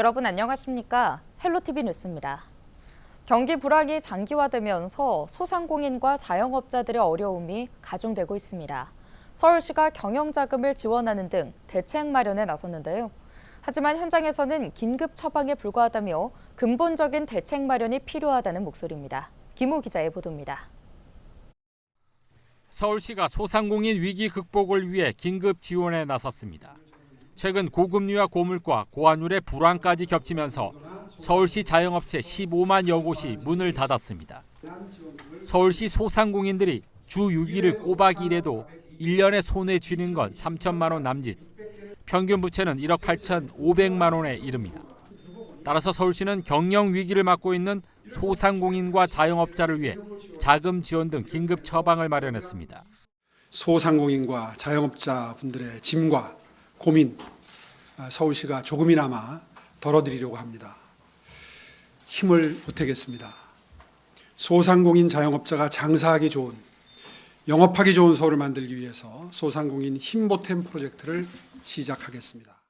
여러분 안녕하십니까? 헬로티비 뉴스입니다. 경기 불황이 장기화되면서 소상공인과 자영업자들의 어려움이 가중되고 있습니다. 서울시가 경영자금을 지원하는 등 대책 마련에 나섰는데요. 하지만 현장에서는 긴급 처방에 불과하다며 근본적인 대책 마련이 필요하다는 목소리입니다. 김우 기자의 보도입니다. 서울시가 소상공인 위기 극복을 위해 긴급 지원에 나섰습니다. 최근 고금리와 고물가, 고환율의 불황까지 겹치면서 서울시 자영업체 15만 여 곳이 문을 닫았습니다. 서울시 소상공인들이 주 6일을 꼬박 일해도 1년에 손에 쥐는 건 3천만 원 남짓, 평균 부채는 1억 8천 5백만 원에 이릅니다. 따라서 서울시는 경영 위기를 맞고 있는 소상공인과 자영업자를 위해 자금 지원 등 긴급 처방을 마련했습니다. 소상공인과 자영업자분들의 짐과 고민 아, 서울시가 조금이나마 덜어드리려고 합니다. 힘을 보태겠습니다. 소상공인 자영업자가 장사하기 좋은 영업하기 좋은 서울을 만들기 위해서 소상공인 힘보탬 프로젝트를 시작하겠습니다.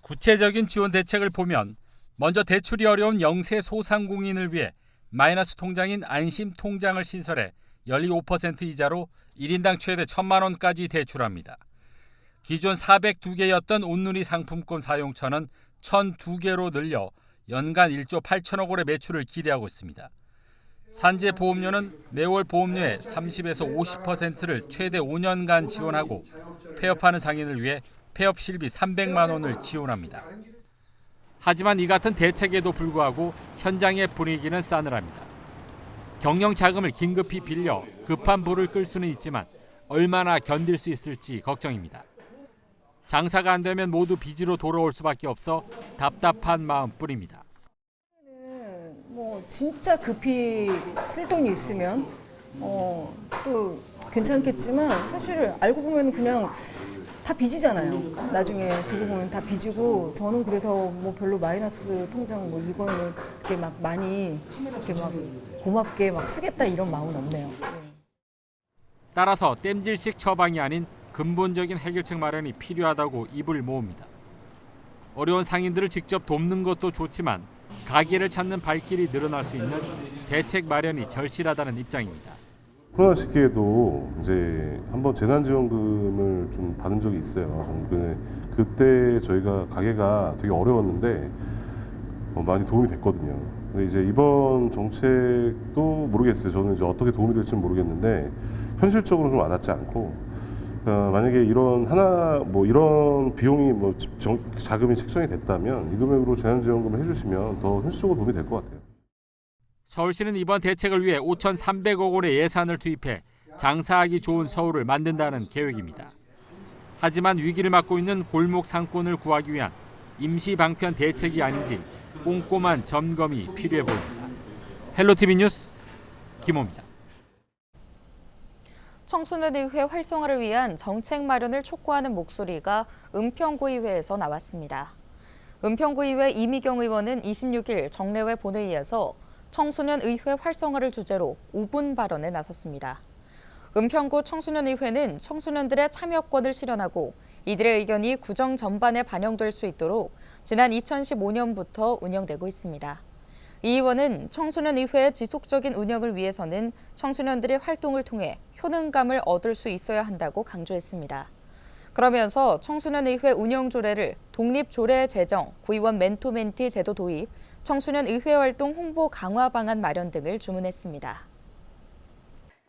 구체적인 지원 대책을 보면 먼저 대출이 어려운 영세 소상공인을 위해 마이너스 통장인 안심 통장을 신설해 연리 5% 이자로 1인당 최대 1천만 원까지 대출합니다. 기존 402개였던 온누리 상품권 사용처는 1,002개로 늘려 연간 1조 8천억 원의 매출을 기대하고 있습니다. 산재 보험료는 매월 보험료의 30에서 50%를 최대 5년간 지원하고 폐업하는 상인을 위해 폐업 실비 300만 원을 지원합니다. 하지만 이 같은 대책에도 불구하고 현장의 분위기는 싸늘합니다. 경영 자금을 긴급히 빌려 급한 불을 끌 수는 있지만 얼마나 견딜 수 있을지 걱정입니다. 장사가 안 되면 모두 빚으로 돌아올 수밖에 없어 답답한 마음뿐입니다. 뭐 진짜 급히 쓸 돈이 있으면 어, 또 괜찮겠지만 사실 알고 보면 그냥 다 빚이잖아요. 나중에 두고 보면 다 빚이고 저는 그래서 뭐 별로 마이너스 통장 뭐 이거는 그렇게 막 많이 이렇게 막 고맙게 막 쓰겠다 이런 마음은 없네요. 네. 따라서 땜질식 처방이 아닌 근본적인 해결책 마련이 필요하다고 입을 모읍니다. 어려운 상인들을 직접 돕는 것도 좋지만 가게를 찾는 발길이 늘어날 수 있는 대책 마련이 절실하다는 입장입니다. 코로나 시기에도 이제 한번 재난지원금을 좀 받은 적이 있어요. 그때 저희가 가게가 되게 어려웠는데 어, 많이 도움이 됐거든요. 근데 이제 이번 정책도 모르겠어요. 저는 이제 어떻게 도움이 될지 는 모르겠는데 현실적으로 좀 와닿지 않고 어, 만약에 이런 하나 뭐 이런 비용이 뭐 지- 정- 자금이 책정이 됐다면 이 금액으로 재난지원금을 해주시면 더 현실적으로 도움이 될 것 같아요. 서울시는 이번 대책을 위해 5,300억 원의 예산을 투입해 장사하기 좋은 서울을 만든다는 계획입니다. 하지만 위기를 맞고 있는 골목 상권을 구하기 위한 임시 방편 대책이 아닌지 꼼꼼한 점검이 필요해 보입니다. 헬로티비 뉴스 김호입니다. 청소년의회 활성화를 위한 정책 마련을 촉구하는 목소리가 은평구의회에서 나왔습니다. 은평구의회 이미경 의원은 26일 정례회 본회의에서 청소년의회 활성화를 주제로 5분 발언에 나섰습니다. 은평구 청소년의회는 청소년들의 참여권을 실현하고 이들의 의견이 구정 전반에 반영될 수 있도록 지난 2015년부터 운영되고 있습니다. 이 의원은 청소년 의회의 지속적인 운영을 위해서는 청소년들의 활동을 통해 효능감을 얻을 수 있어야 한다고 강조했습니다. 그러면서 청소년 의회 운영 조례를 독립 조례 제정, 구의원 멘토 멘티 제도 도입, 청소년 의회 활동 홍보 강화 방안 마련 등을 주문했습니다.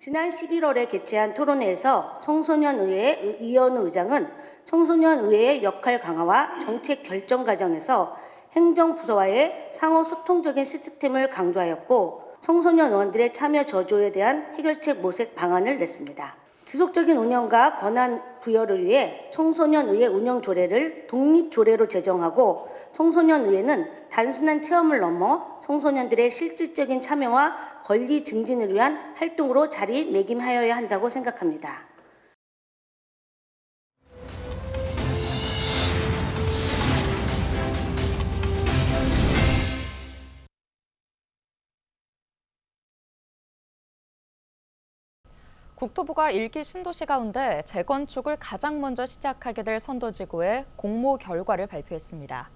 지난 11월에 개최한 토론회에서 청소년 의회 이현우 의장은 청소년 의회의 역할 강화와 정책 결정 과정에서 행정부서와의 상호 소통적인 시스템을 강조하였고 청소년 의원들의 참여 저조에 대한 해결책 모색 방안을 냈습니다. 지속적인 운영과 권한 부여를 위해 청소년의회 운영 조례를 독립 조례로 제정하고 청소년의회는 단순한 체험을 넘어 청소년들의 실질적인 참여와 권리 증진을 위한 활동으로 자리매김하여야 한다고 생각합니다. 국토부가 일기 신도시 가운데 재건축을 가장 먼저 시작하게 될 선도지구의 공모 결과를 발표했습니다.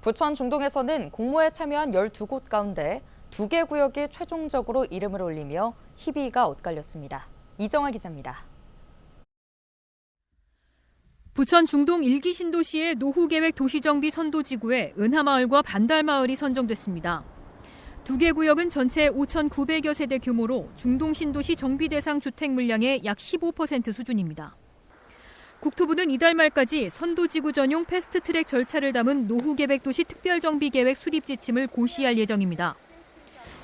부천 중동에서는 공모에 참여한 12곳 가운데 두개 구역이 최종적으로 이름을 올리며 희비가 엇갈렸습니다. 이정아 기자입니다. 부천 중동 일기 신도시의 노후 계획 도시정비 선도지구에 은하마을과 반달마을이 선정됐습니다. 두 개 구역은 전체 5,900여 세대 규모로 중동 신도시 정비 대상 주택 물량의 약 15% 수준입니다. 국토부는 이달 말까지 선도지구 전용 패스트트랙 절차를 담은 노후계획 도시 특별정비계획 수립 지침을 고시할 예정입니다.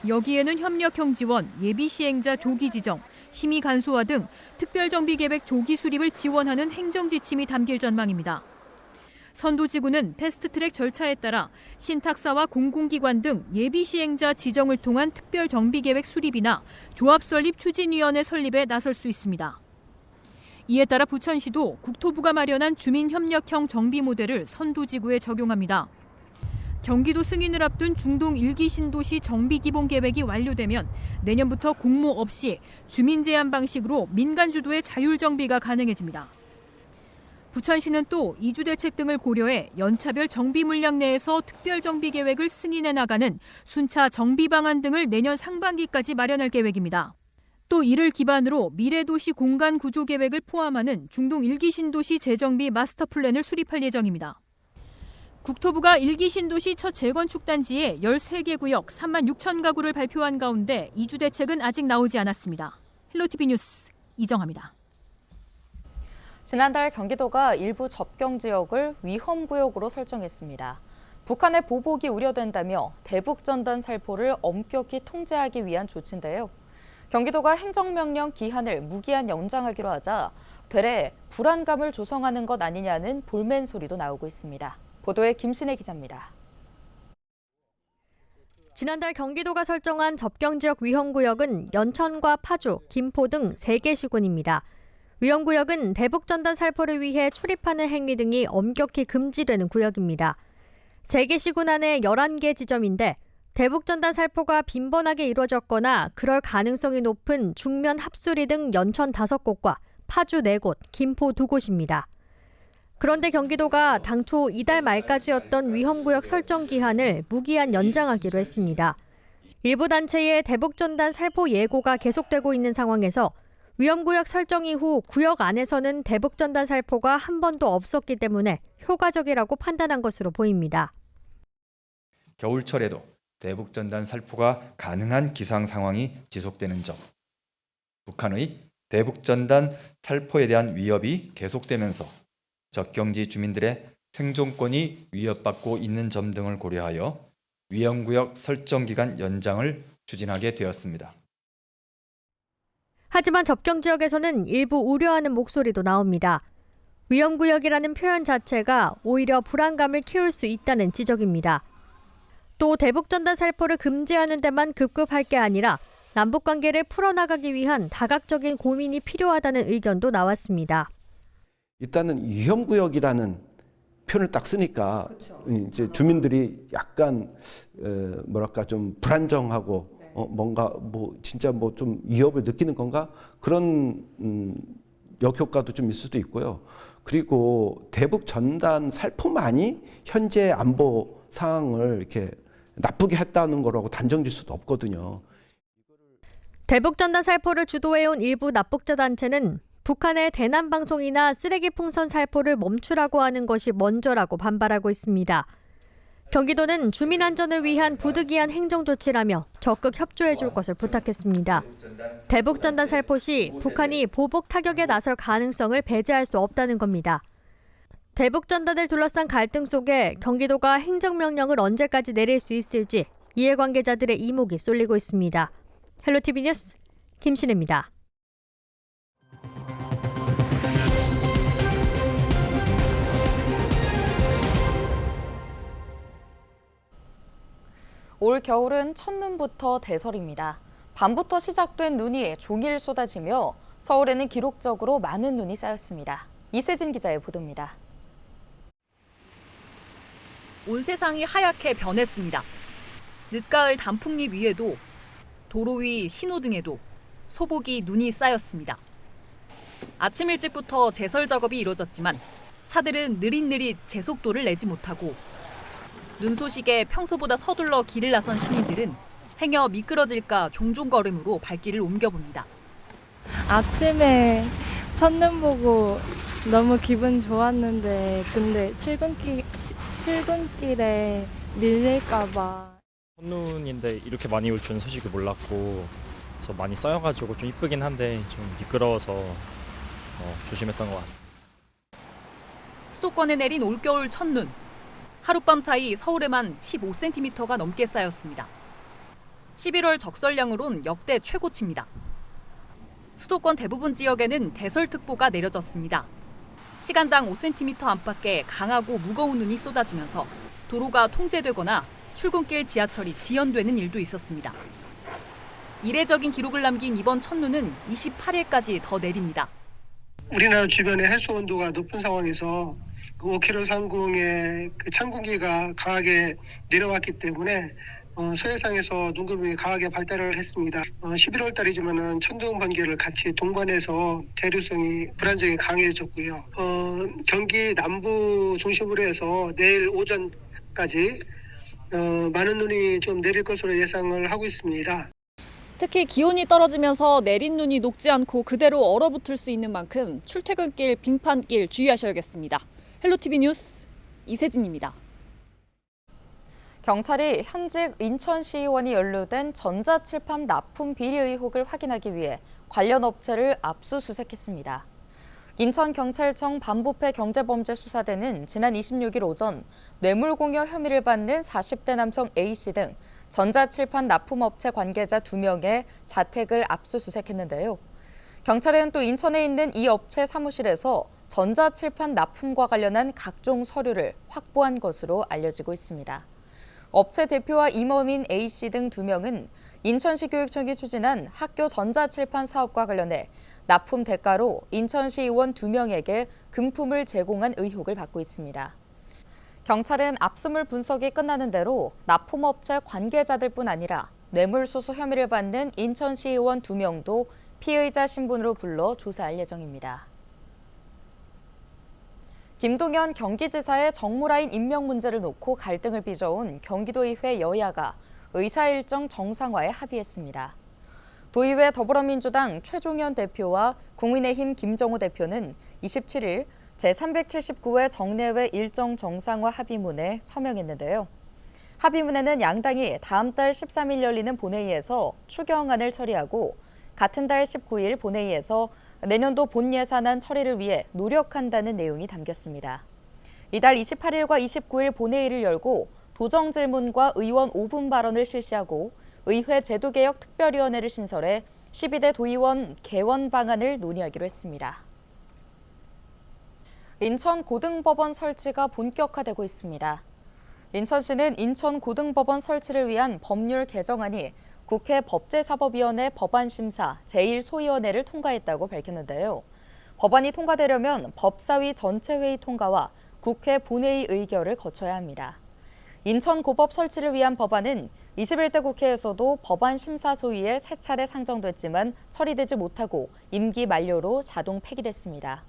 여기에는 협력형 지원, 예비 시행자 조기 지정, 심의 간소화 등 특별정비계획 조기 수립을 지원하는 행정 지침이 담길 전망입니다. 선도지구는 패스트트랙 절차에 따라 신탁사와 공공기관 등 예비 시행자 지정을 통한 특별 정비계획 수립이나 조합 설립 추진위원회 설립에 나설 수 있습니다. 이에 따라 부천시도 국토부가 마련한 주민협력형 정비 모델을 선도지구에 적용합니다. 경기도 승인을 앞둔 중동 일기 신도시 정비 기본 계획이 완료되면 내년부터 공모 없이 주민 제한 방식으로 민간 주도의 자율 정비가 가능해집니다. 부천시는 또 이주 대책 등을 고려해 연차별 정비 물량 내에서 특별 정비 계획을 승인해 나가는 순차 정비 방안 등을 내년 상반기까지 마련할 계획입니다. 또 이를 기반으로 미래도시 공간 구조 계획을 포함하는 중동 일기 신도시 재정비 마스터 플랜을 수립할 예정입니다. 국토부가 일기 신도시 첫 재건축 단지에 13개 구역 3만 6천 가구를 발표한 가운데 이주 대책은 아직 나오지 않았습니다. 헬로티비 뉴스 이정합니다. 지난달 경기도가 일부 접경 지역을 위험 구역으로 설정했습니다. 북한의 보복이 우려된다며 대북 전단 살포를 엄격히 통제하기 위한 조치인데요. 경기도가 행정명령 기한을 무기한 연장하기로 하자 되레 불안감을 조성하는 것 아니냐는 볼멘 소리도 나오고 있습니다. 보도에 김신혜 기자입니다. 지난달 경기도가 설정한 접경지역 위험구역은 연천과 파주, 김포 등 3개 시군입니다. 위험구역은 대북전단 살포를 위해 출입하는 행위 등이 엄격히 금지되는 구역입니다. 3개 시군 안에 11개 지점인데 대북전단 살포가 빈번하게 이루어졌거나 그럴 가능성이 높은 중면 합수리 등 연천 5곳과 파주 4곳, 김포 2곳입니다. 그런데 경기도가 당초 이달 말까지였던 위험구역 설정 기한을 무기한 연장하기로 했습니다. 일부 단체의 대북전단 살포 예고가 계속되고 있는 상황에서 위험구역 설정 이후 구역 안에서는 대북전단 살포가 한 번도 없었기 때문에 효과적이라고 판단한 것으로 보입니다. 겨울철에도 대북전단 살포가 가능한 기상 상황이 지속되는 점, 북한의 대북전단 살포에 대한 위협이 계속되면서 접경지 주민들의 생존권이 위협받고 있는 점 등을 고려하여 위험구역 설정 기간 연장을 추진하게 되었습니다. 하지만 접경 지역에서는 일부 우려하는 목소리도 나옵니다. 위험구역이라는 표현 자체가 오히려 불안감을 키울 수 있다는 지적입니다. 또 대북전단 살포를 금지하는 데만 급급할 게 아니라 남북 관계를 풀어나가기 위한 다각적인 고민이 필요하다는 의견도 나왔습니다. 일단은 위험구역이라는 표현을 딱 쓰니까 이제 주민들이 약간 어, 뭐랄까 좀 불안정하고 어, 뭔가 뭐 진짜 뭐 좀 위협을 느끼는 건가 그런 음, 역효과도 좀 있을 수도 있고요. 그리고 대북 전단 살포만이 현재 안보 상황을 이렇게 나쁘게 했다는 거라고 단정질 수도 없거든요. 대북 전단 살포를 주도해온 일부 납북자 단체는 북한의 대남 방송이나 쓰레기 풍선 살포를 멈추라고 하는 것이 먼저라고 반발하고 있습니다. 경기도는 주민 안전을 위한 부득이한 행정 조치라며 적극 협조해 줄 것을 부탁했습니다. 대북 전단 살포 시 북한이 보복 타격에 나설 가능성을 배제할 수 없다는 겁니다. 대북 전단을 둘러싼 갈등 속에 경기도가 행정명령을 언제까지 내릴 수 있을지 이해관계자들의 이목이 쏠리고 있습니다. 헬로티비 뉴스 김신혜입니다. 올 겨울은 첫눈부터 대설입니다. 밤부터 시작된 눈이 종일 쏟아지며 서울에는 기록적으로 많은 눈이 쌓였습니다. 이세진 기자의 보도입니다. 온 세상이 하얗게 변했습니다. 늦가을 단풍잎 위에도 도로 위 신호등에도 소복이 눈이 쌓였습니다. 아침 일찍부터 제설 작업이 이루어졌지만 차들은 느릿느릿 제속도를 내지 못하고 눈 소식에 평소보다 서둘러 길을 나선 시민들은 행여 미끄러질까 종종 걸음으로 발길을 옮겨봅니다. 아침에 첫눈 보고 너무 기분 좋았는데 근데 출근길 시- 출근길에 밀릴까봐 첫눈인데 이렇게 많이 올 줄은 소식을 몰랐고 그래서 많이 쌓여가지고 좀 이쁘긴 한데 좀 미끄러워서 어, 조심했던 것 같습니다. 수도권에 내린 올겨울 첫눈. 하룻밤 사이 서울에만 15cm가 넘게 쌓였습니다. 11월 적설량으론 역대 최고치입니다. 수도권 대부분 지역에는 대설특보가 내려졌습니다. 시간당 5cm 안팎의 강하고 무거운 눈이 쏟아지면서 도로가 통제되거나 출근길 지하철이 지연되는 일도 있었습니다. 이례적인 기록을 남긴 이번 첫눈은 28일까지 더 내립니다. 우리나라 주변의 해수 온도가 높은 상황에서 그 5km 상공의 그찬 공기가 강하게 내려왔기 때문에 어, 서해상에서 눈구름이 강하게 발달을 했습니다. 어, 11월 달이지만은 천둥 번개를 같이 동반해서 대류성이 불안정이 강해졌고요. 어, 경기 남부 중심으로 해서 내일 오전까지 어, 많은 눈이 좀 내릴 것으로 예상을 하고 있습니다. 특히 기온이 떨어지면서 내린 눈이 녹지 않고 그대로 얼어붙을 수 있는 만큼 출퇴근길, 빙판길 주의하셔야겠습니다. 헬로티비 뉴스 이세진입니다. 경찰이 현직 인천시의원이 연루된 전자칠판 납품 비리 의혹을 확인하기 위해 관련 업체를 압수수색했습니다. 인천경찰청 반부패 경제범죄수사대는 지난 26일 오전 뇌물공여 혐의를 받는 40대 남성 A씨 등 전자칠판 납품업체 관계자 2명의 자택을 압수수색했는데요. 경찰은 또 인천에 있는 이 업체 사무실에서 전자칠판 납품과 관련한 각종 서류를 확보한 것으로 알려지고 있습니다. 업체 대표와 임원인 A씨 등 2명은 인천시 교육청이 추진한 학교 전자칠판 사업과 관련해 납품 대가로 인천시 의원 2명에게 금품을 제공한 의혹을 받고 있습니다. 경찰은 압수물 분석이 끝나는 대로 납품업체 관계자들뿐 아니라 뇌물수수 혐의를 받는 인천시 의원 2명도 피의자 신분으로 불러 조사할 예정입니다. 김동연 경기지사의 정무라인 임명 문제를 놓고 갈등을 빚어온 경기도의회 여야가 의사 일정 정상화에 합의했습니다. 도의회 더불어민주당 최종현 대표와 국민의힘 김정우 대표는 27일 제379회 정례회 일정 정상화 합의문에 서명했는데요. 합의문에는 양당이 다음 달 13일 열리는 본회의에서 추경안을 처리하고 같은 달 19일 본회의에서 내년도 본 예산안 처리를 위해 노력한다는 내용이 담겼습니다. 이달 28일과 29일 본회의를 열고 도정 질문과 의원 5분 발언을 실시하고 의회 제도개혁 특별위원회를 신설해 12대 도의원 개원 방안을 논의하기로 했습니다. 인천 고등법원 설치가 본격화되고 있습니다. 인천시는 인천 고등법원 설치를 위한 법률 개정안이 국회 법제사법위원회 법안심사 제1소위원회를 통과했다고 밝혔는데요. 법안이 통과되려면 법사위 전체회의 통과와 국회 본회의 의결을 거쳐야 합니다. 인천 고법 설치를 위한 법안은 21대 국회에서도 법안 심사 소위에 세 차례 상정됐지만 처리되지 못하고 임기 만료로 자동 폐기됐습니다.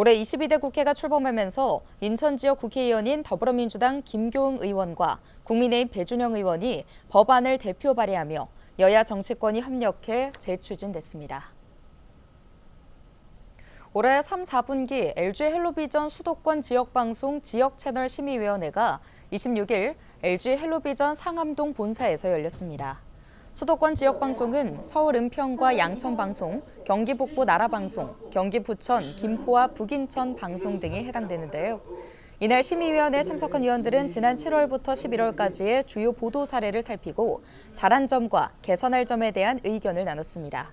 올해 22대 국회가 출범하면서 인천 지역 국회의원인 더불어민주당 김교웅 의원과 국민의힘 배준영 의원이 법안을 대표 발의하며 여야 정치권이 협력해 재추진됐습니다. 올해 3, 4분기 LG 헬로비전 수도권 지역방송 지역채널 심의위원회가 26일 LG 헬로비전 상암동 본사에서 열렸습니다. 수도권 지역 방송은 서울 은평과 양천 방송, 경기 북부 나라 방송, 경기 부천, 김포와 북인천 방송 등이 해당되는데요. 이날 심의위원회에 참석한 위원들은 지난 7월부터 11월까지의 주요 보도 사례를 살피고 잘한 점과 개선할 점에 대한 의견을 나눴습니다.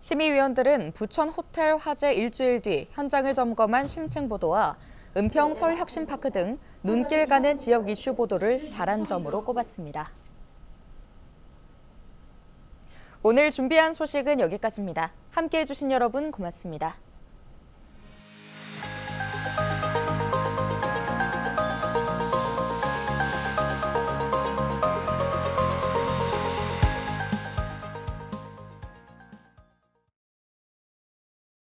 심의위원들은 부천 호텔 화재 일주일 뒤 현장을 점검한 심층 보도와 은평 서울혁신파크 등 눈길 가는 지역 이슈 보도를 잘한 점으로 꼽았습니다. 오늘 준비한 소식은 여기까지입니다. 함께해 주신 여러분 고맙습니다.